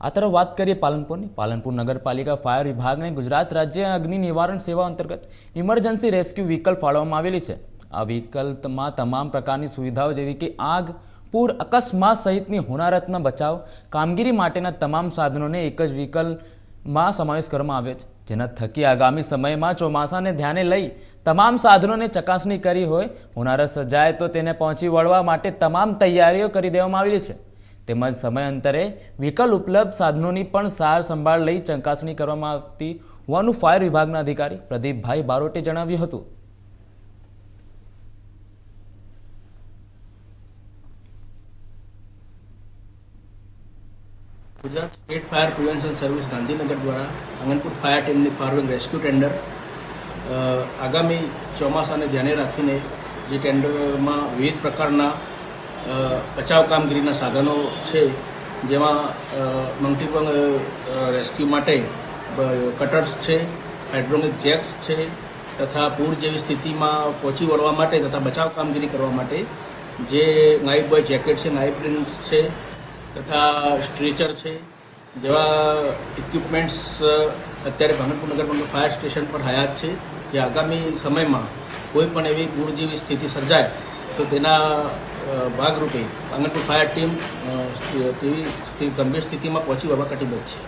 આ તરફ વાત કરીએ પાલનપુરની. પાલનપુર નગરપાલિકા ફાયર વિભાગને ગુજરાત રાજ્ય અગ્નિ નિવારણ સેવા અંતર્ગત ઇમરજન્સી રેસ્ક્યુ વ્હીકલ ફાળવવામાં આવેલી છે. આ વ્હીકલમાં તમામ પ્રકારની સુવિધાઓ જેવી કે આગ, પૂર, અકસ્માત સહિતની હોનારતના બચાવ, કામગીરી માટેના તમામ સાધનોને એક જ વ્હીકલમાં સમાવેશ કરવામાં આવ્યો છે. જેના થકી આગામી સમયમાં ચોમાસાને ધ્યાને લઈ તમામ સાધનોને ચકાસણી કરી હોય, હોનારત સજાય તો તેને પહોંચી વળવા માટે તમામ તૈયારીઓ કરી દેવામાં આવેલી છે. તેમજ સમયાંતરે વ્હીકલ ઉપલબ્ધ સાધનોની પણ સાર સંભાળ લઈ ચકાસણી કરવામાં આવતી હોવાનું ફાયર વિભાગના અધિકારી પ્રદીપભાઈ બારોટે જણાવ્યું હતું. Gujarat state fire prevention service Gandhinagar દ્વારા અંગનપુર ફાયર ટીમની ફાયર રેસ્ક્યુ ટેન્ડર આગામી ચોમાસાને ધ્યાને રાખીને જે ટેન્ડરમાં વિવિધ પ્રકારના બચાવ કામગીરીના સાધનો છે, જેમાં મલ્ટીપંગ રેસ્ક્યુ માટે કટર્સ છે હાઇડ્રોનિક જેક્સ છે, તથા પૂર જેવી સ્થિતિમાં પહોંચી વળવા માટે તથા બચાવ કામગીરી કરવા માટે જે નાઇફ બોય જેકેટ છે નાઇફ પ્રિન્સ છે, તથા સ્ટ્રેચર છે, જેવા ઇક્વિપમેન્ટ્સ અત્યારે ભાનપુર નગરપાલિકા ફાયર સ્ટેશન પર હયાત છે, જે આગામી સમયમાં કોઈ પણ એવી પૂર જેવી સ્થિતિ સર્જાય, તો તેના ભાગરૂપે ભાગલપુર ફાયર ટીમ તેવી ગંભીર સ્થિતિમાં પહોંચી વળવા કટિબદ્ધ છે.